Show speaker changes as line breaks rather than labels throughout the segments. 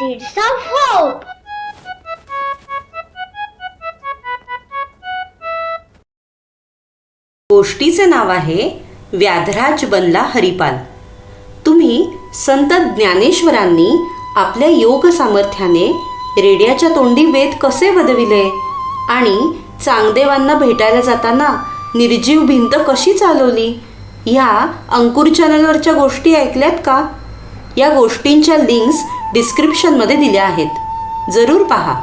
Seeds of Hope.
गोष्टीचे नाव आहे व्याधराज बनला हरिपाल. तुम्ही संत ज्ञानेश्वरांनी आपल्या योग सामर्थ्याने रेड्याच्या तोंडी वेद कसे वदविले? आणि चांगदेवांना भेटायला जाताना निर्जीव भिंत कशी चालवली? ह्या अंकुर चॅनलवरच्या गोष्टी ऐकल्यात का? या गोष्टींच्या लिंक्स डिस्क्रिप्शनमध्ये दिल्या आहेत. जरूर पहा.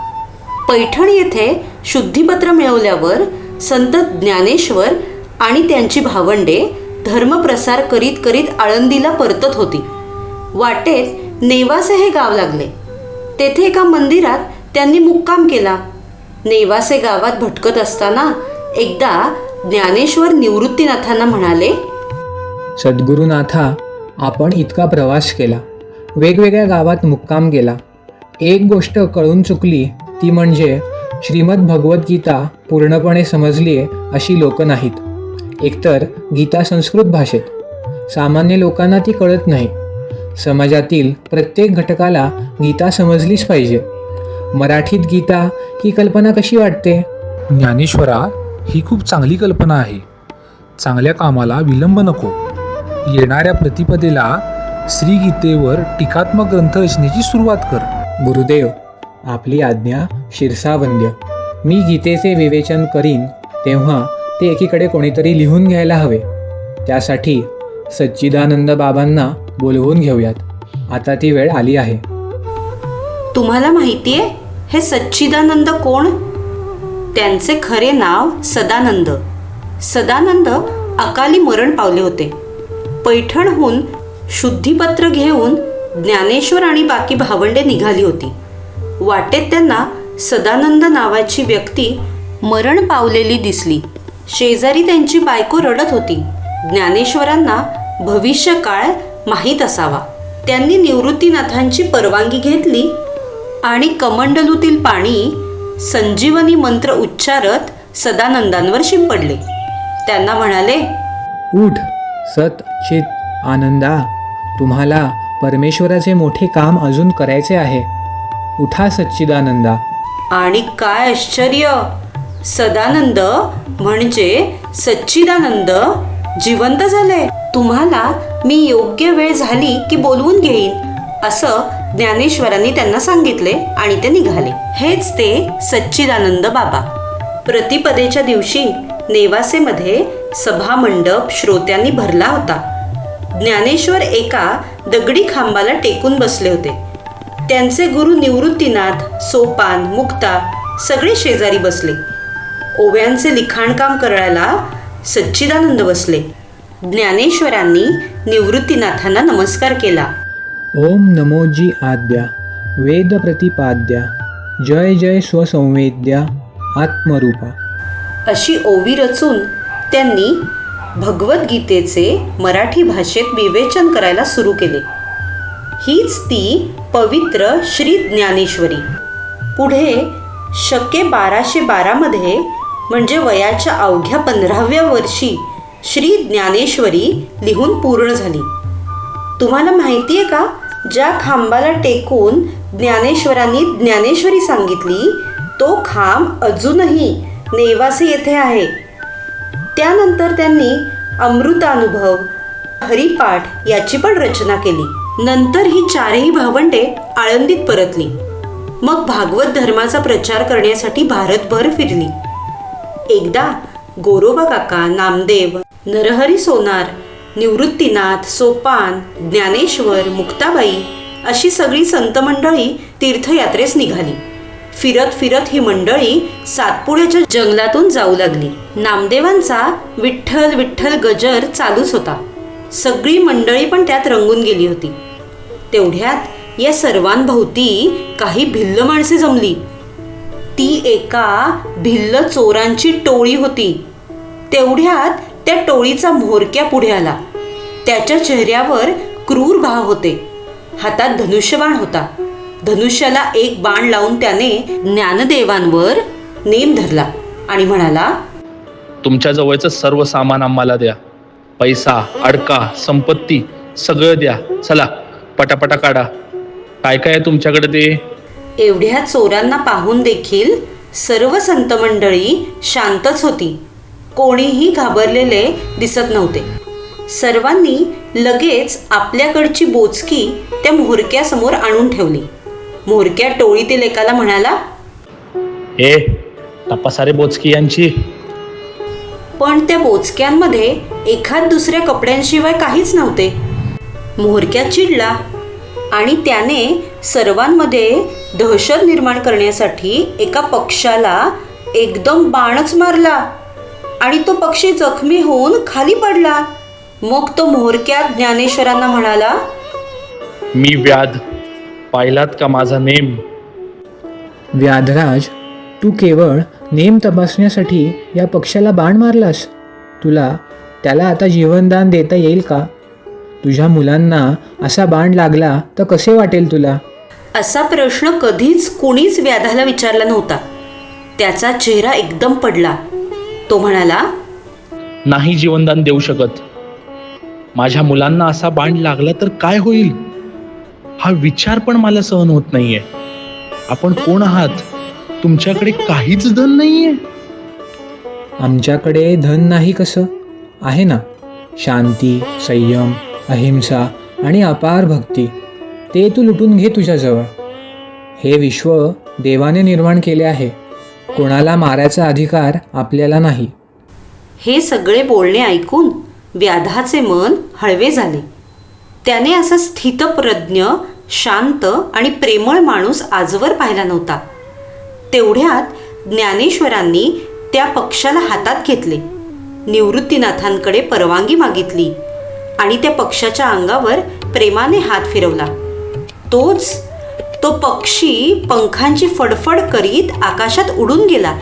पैठण येथे शुद्धीपत्र मिळवल्यावर संत ज्ञानेश्वर आणि त्यांची भावंडे धर्मप्रसार करीत करीत आळंदीला परतत होती. वाटेत नेवासे हे गाव लागले. तेथे एका मंदिरात त्यांनी मुक्काम केला. नेवासे गावात भटकत असताना एकदा ज्ञानेश्वर निवृत्तीनाथांना म्हणाले
सद्गुरुनाथा आपण इतका प्रवास केला. वेगवेगळ्या गावात मुक्काम केला एक गोष्ट कळून चुकली ती म्हणजे श्रीमद भगवद्गीता पूर्णपणे समजली आहे अशी लोक नाहीत. एकतर गीता संस्कृत भाषेत. सामान्य लोकांना ती कळत नाही. समाजातील प्रत्येक घटकाला गीता समजलीच पाहिजे. मराठीत गीता ही कल्पना कशी वाटते?
ज्ञानेश्वरा ही खूप चांगली कल्पना आहे. चांगल्या कामाला विलंब नको. येणाऱ्या प्रतिपदेला श्रीगीतेवर टीकात्मक ग्रंथ रचनेची सुरुवात कर.
गुरुदेव आपली आज्ञा शिरसावंद्य. मी गीतेचे विवेचन करीन तेव्हा ते एकीकडे कोणीतरी लिहून घ्यायला हवे. त्यासाठी सच्चिदानंद बाबांना बोलवून घेऊयात. आता ती वेळ आली आहे.
तुम्हाला माहितीये हे सच्चिदानंद कोण? त्यांचे खरे नाव सदानंद. सदानंद अकाली मरण पावले होते. पैठणहून शुद्धीपत्र घेऊन ज्ञानेश्वर आणि बाकी भावंडे निघाली होती. वाटेत त्यांना सदानंद नावाची व्यक्ती मरण पावलेली दिसली. शेजारी त्यांची बायको रडत होती. ज्ञानेश्वरांना भविष्यकाळ माहीत असावा. त्यांनी निवृत्तीनाथांची परवानगी घेतली आणि कमंडलूतील पाणी संजीवनी मंत्र उच्चारत सदानंदांवर शिंपडले. त्यांना म्हणाले
उठ सत चित आनंदा. तुम्हाला परमेश्वराचे मोठे काम अजून करायचे आहे. उठा सच्चिदानंदा.
आणि काय आश्चर्य? सदानंद म्हणजे सच्चिदानंद जिवंत झाले. तुम्हाला मी योग्य वेळ झाली की बोलवून घेईन असं ज्ञानेश्वरांनी त्यांना सांगितले आणि ते निघाले. हेच ते सच्चिदानंद बाबा. प्रतिपदेच्या दिवशी नेवासेमध्ये सभामंडप श्रोत्यांनी भरला होता. ज्ञानेश्वर एका दगडी खांबाला टेकून बसले होते. त्यांचे गुरु निवृत्तीनाथ सोपान मुक्ता सगळे शेजारी बसले. ओव्यांचे लिखाणकाम करायला सच्चिदानंद बसले. ज्ञानेश्वरांनी निवृत्तीनाथांना नमस्कार केला.
ओम नमोजी आद्या वेद प्रतिपाद्या जय जय स्वसंवेद्या आत्मरूपा.
अशी ओवी रचून त्यांनी भगवद्गीतेचे मराठी भाषेत विवेचन करायला सुरू केले. हीच ती पवित्र श्री ज्ञानेश्वरी. पुढे शके बाराशे बारामध्ये म्हणजे वयाच्या अवघ्या पंधराव्या वर्षी श्री ज्ञानेश्वरी लिहून पूर्ण झाली. तुम्हाला माहिती आहे का? ज्या खांबाला टेकून ज्ञानेश्वरांनी ज्ञानेश्वरी सांगितली तो खांब अजूनही नेवासे येथे आहे. त्यानंतर त्यांनी अमृतानुभव हरिपाठ याची पण रचना केली. नंतर ही चारही भावंडे आळंदीत परतली. मग भागवत धर्माचा प्रचार करण्यासाठी भारतभर फिरली. एकदा गोरोबा काका नामदेव नरहरी सोनार निवृत्तीनाथ सोपान ज्ञानेश्वर मुक्ताबाई अशी सगळी संत मंडळी तीर्थयात्रेस निघाली. फिरत फिरत ही मंडळी सातपुड्याच्या जंगलातून जाऊ लागली. नामदेवांचा विठ्ठल विठ्ठल गजर चालूच होता. सगळी मंडळी पण त्यात रंगून गेली होती. तेवढ्यात या सर्वांभोवती काही भिल्ल माणसे जमली. ती एका भिल्ल चोरांची टोळी होती. तेवढ्यात त्या टोळीचा म्होरक्या पुढे आला. त्याच्या चेहऱ्यावर क्रूर भाव होते. हातात धनुष्यबाण होता. धनुष्याला एक बाण लावून त्याने ज्ञानदेवांवर नेम धरला आणि म्हणाला
तुमच्या जवळचं सर्व सामान आम्हाला द्या. पैसा अडका संपत्ती सगळं द्या. चला पटापटा काढा. काय काय आहे तुमच्याकडे ते?
एवढ्या चोरांना पाहून देखील सर्व संत मंडळी शांतच होती. कोणीही घाबरलेले दिसत नव्हते. सर्वांनी लगेच आपल्याकडची बोचकी त्या मोहरक्यासमोर आणून ठेवली. मोहरक्या टोळीतील एकाला म्हणाला
ए तपासारे बोचकी यांची
पण त्या बोचक्यांमध्ये एखाद दुसऱ्या कपड्यांशिवाय काहीच नव्हते. मोहरक्या चिडला आणि त्याने सर्वांमध्ये दहशत निर्माण करण्यासाठी एका पक्षाला एकदम बाणच मारला आणि तो पक्षी जखमी होऊन खाली पडला. मग तो मोहरक्या ज्ञानेश्वरांना म्हणाला
मी व्याध. पाहिलात का माझा नेम?
व्याधराज तू केवळ नेम तपासण्यासाठी या पक्षाला बाण मारलास. तुला त्याला आता जीवनदान देता येईल का? तुझ्या मुलांना असा बाण लागला तर कसे वाटेल तुला?
असा प्रश्न कधीच कुणीच व्याधाला विचारला नव्हता. त्याचा चेहरा एकदम पडला. तो म्हणाला
नाही जीवनदान देऊ शकत. माझ्या मुलांना असा बाण लागला तर काय होईल? हा विचार पण मला सहन होत नाहीये. आपण कोण आहात? तुमच्याकडे काहीच धन नाहीये.
आमच्याकडे धन नाही कसं? आहे ना. शांती संयम अहिंसा आणि अपार भक्ती. ते तू लुटून घे तुझ्याजवळ. हे विश्व देवाने निर्माण केले आहे. कोणाला मारायचा अधिकार आपल्याला नाही.
हे सगळे बोलणे ऐकून व्याधाचे मन हळवे झाले. त्याने असा स्थितप्रज्ञ शांत आणि प्रेमळ माणूस आजवर पाहिला नव्हता. तेवढ्यात ज्ञानेश्वरांनी त्या पक्षाला हातात घेतले. निवृत्तीनाथांकडे परवानगी मागितली आणि त्या पक्षाच्या अंगावर प्रेमाने हात फिरवला. तोच तो पक्षी पंखांची फडफड करीत आकाशात उडून गेला.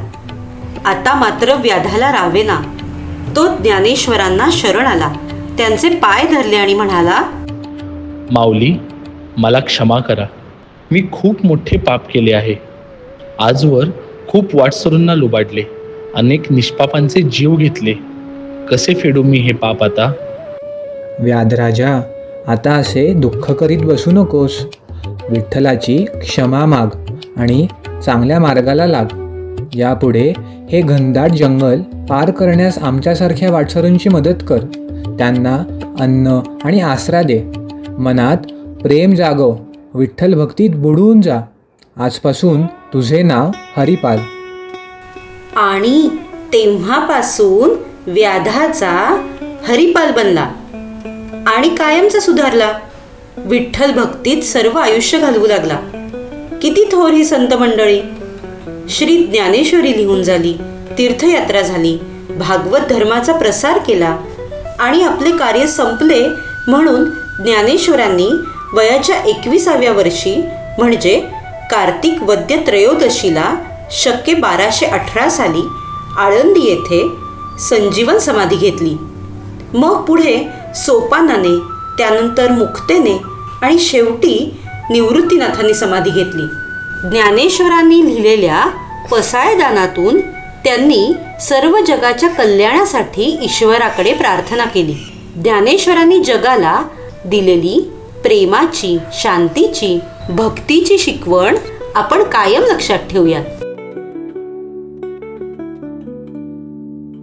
आता मात्र व्याधाला रावेना. तो ज्ञानेश्वरांना शरण आला. त्यांचे पाय धरले आणि म्हणाला
माऊली मला क्षमा करा. मी खूप मोठे पाप केले आहे. आजवर खूप वाटसरूंना लुबाडले. अनेक निष्पापांचे जीव घेतले. कसे फेडू मी हे पाप आता?
व्याधराजा आता असे दुःख करीत बसू नकोस. विठ्ठलाची क्षमा माग आणि चांगल्या मार्गाला लाग. यापुढे हे घनदाट जंगल पार करण्यास आमच्यासारख्या वाटसरूंची मदत कर. त्यांना अन्न आणि आसरा दे. मनात प्रेम जागव विठ्ठल भक्तीत बुडून जा. आजपासून तुझे नाव हरिपाल.
आणि तेव्हापासून व्याधाचा हरिपाल बनला आणि कायमचा सुधारला. विठ्ठल भक्तीत सर्व आयुष्य घालवू लागला. किती थोर ही संत मंडळी. श्री ज्ञानेश्वरी लिहून झाली तीर्थयात्रा झाली भागवत धर्माचा प्रसार केला आणि आपले कार्य संपले म्हणून ज्ञानेश्वरांनी वयाच्या एकविसाव्या वर्षी म्हणजे कार्तिक वद्य त्रयोदशीला शक्य बाराशे अठरा साली आळंदी येथे संजीवन समाधी घेतली. मग पुढे सोपानाने त्यानंतर मुक्तेने आणि शेवटी निवृत्तीनाथांनी समाधी घेतली. ज्ञानेश्वरांनी लिहिलेल्या पसायदानातून त्यांनी सर्व जगाच्या कल्याणासाठी ईश्वराकडे प्रार्थना केली. ज्ञानेश्वरांनी जगाला दिलेली प्रेमाची शांतीची भक्तीची शिकवण आपण कायम लक्षात ठेवूयात.